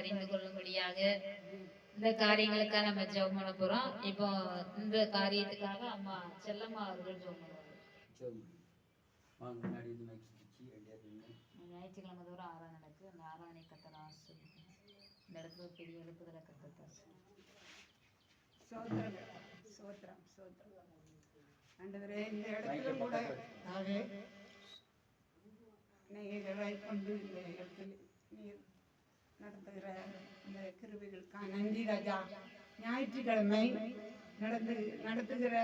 அறிந்து கொள்ளும்படியாக இந்த காரியங்களுக்காக நம்ம ஜெபம் பண்ண போறோம். இப்போ இந்த காரியத்துக்காக அம்மா செல்லம்மா அவர்கள் ஜெபம் பண்ணுவாங்க. ஞாயிற்றுக்கிழமை தோறும் ஆராதனை நடக்கு. அந்த ஆராதனை கத்தர் ஆசிரியர் இந்த இடத்துல பெரிய எழுப்புதலை சோத்திரம் சோத்திரம் சோத்திரம். ஆண்டவரே இந்த இடத்துல கூட கொண்டு இந்த இடத்தில் நடத்துகிற இந்த கிருவிகளுக்காக நன்றி ராஜா ஞாயிற்றுக்கிழமை நடந்து நடத்துகிற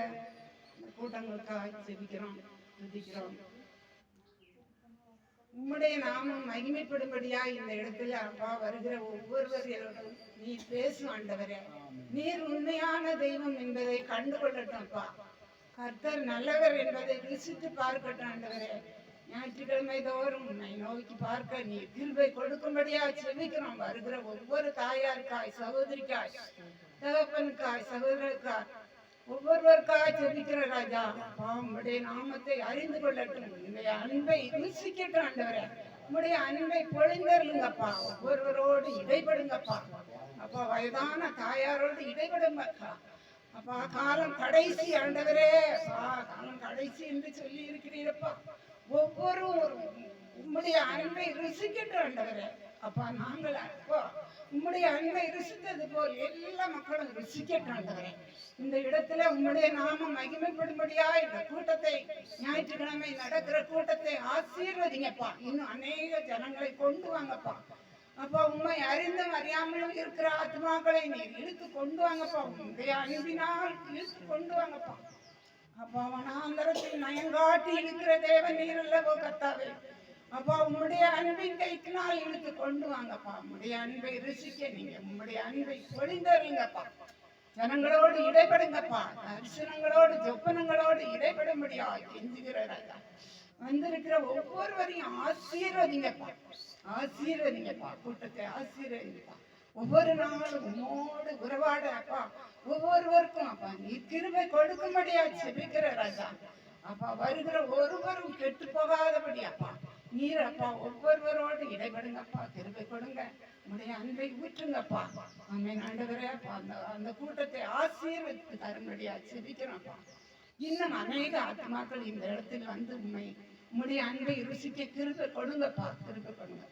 கூட்டங்களுக்காக செபிக்கிறோம் துதிக்கிறோம். உம்முடைய நாமம் மகிமைப்படும்படியா இந்த இடத்துல அப்பா வருகிற ஒவ்வொருவரோடும் நீ பேசும் ஆண்டவரே. நீர் உண்மையான தெய்வம் என்பதை கண்டு கொள்ளட்டும் அப்பா. கர்த்தர் நல்லவர் என்பதை ருசித்து பார்க்கட்டும் ஆண்டவரே. ஞாயிற்றுக்கிழமை தோறும் உன்னை நோக்கி பார்க்க நீ தீர்வை கொடுக்கும்படியா செவிக்கிறோம் வருகிற ஒவ்வொரு தாயாருக்காய் சகோதரிக்காய் தகப்பனுக்காய் சகோதரருக்காய் ஒவ்வொருவருக்காக ஜெபிக்கிற ராஜா அப்பா உம்முடைய நாமத்தை அறிந்து கொள்ளட்டும். உங்களுடைய அன்பை ருசிக்கட்டும் ஆண்டவரே. உம்முடைய அன்பை பொழிந்தருங்கப்பா ஒவ்வொருவரோடு இடைபடுங்கப்பா. அப்பா வயதான தாயாரோடு இடைபடுங்கப்பா. அப்பா காலம் கடைசி ஆண்டவரே. காலம் கடைசி என்று சொல்லி இருக்கிறீரப்பா ஒவ்வொரு உம்முடைய அன்பை ருசிக்கட்டும் ஆண்டவரே. அப்பா நாங்கள் உம்முடைய அன்பை ருசித்தது போல் எல்லா மக்களும் ருசிக்கட்டாண்டவரே இந்த இடத்துல உம்முடைய நாமம் மகிமைப்படும்படியா இந்த கூட்டத்தை ஞாயிற்றுக்கிழமை நடக்கிற கூட்டத்தை ஆசீர்வதிங்கப்பா. இன்னும் அநேக ஜனங்களை கொண்டு வாங்கப்பா. அப்பா உண்மை அறிந்து அறியாமலும் இருக்கிற ஆத்மாக்களை நீ இழுத்து கொண்டு வாங்கப்பா. உங்களுடைய அன்பினால் இழுத்து கொண்டு வாங்கப்பா. அப்பா வனாந்தரத்தில் நயங்காட்டி இருக்கிற தேவன் நீர் அல்லவோ கத்தாவே அப்பா உங்களுடைய அன்பின் கைக்கினால் இழுத்து கொண்டு வாங்கப்பா. உங்களுடைய அன்பை ருசிக்க நீங்க உங்களுடைய அன்பை பொழிந்தருங்கப்பா. ஜனங்களோடு இடைபடுங்கப்பா. தரிசனங்களோடு ஜொப்பனங்களோடு இடைபடும்படியா கெஞ்சுகிற ராஜா வந்திருக்கிற ஒவ்வொருவரையும் ஆசீர்வதிங்கப்பா. ஆசீர்வதிங்கப்பா. கூட்டத்தை ஆசீர்வதிங்கப்பா. ஒவ்வொரு நாளும் உன்னோடு உறவாட அப்பா ஒவ்வொருவருக்கும் அப்பா நீ கிருபை கொடுக்கும்படியா செபிக்கிற ராஜா. அப்பா வருகிற ஒருவரும் கெட்டு போகாதபடி அப்பா. நீர் அப்பா ஒவ்வொருவரோடு இடைபடுங்கப்பா. கிருபை கொடுங்க. உடைய அன்பை ஊற்றுங்கப்பா. ஆமென். ஆண்டவரே அப்பா அந்த அந்த கூட்டத்தை ஆசீர்வதித்து தரும்படியா செபிக்கிறோம்ப்பா இன்னும் அநேக ஆத்மாக்கள் இந்த இடத்தில் வந்து உண்மை உம்முடைய அன்பை ருசிக்க கிருபை கொடுங்கப்பா கிருபை கொடுங்க.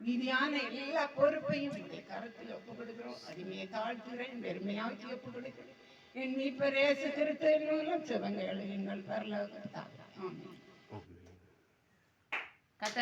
மீதியான எல்லா பொறுப்பையும் இந்த கருத்தில் ஒப்பு கொடுக்கிறோம். அடிமையை தாழ்த்துகிறேன் பெருமையாக்கி ஒப்பு கொடுக்கிறேன். என் மீட்பரேசு திருத்த மூலம் சிவங்க எழுதுங்கள் பரலோகத்தான் ஆமாம்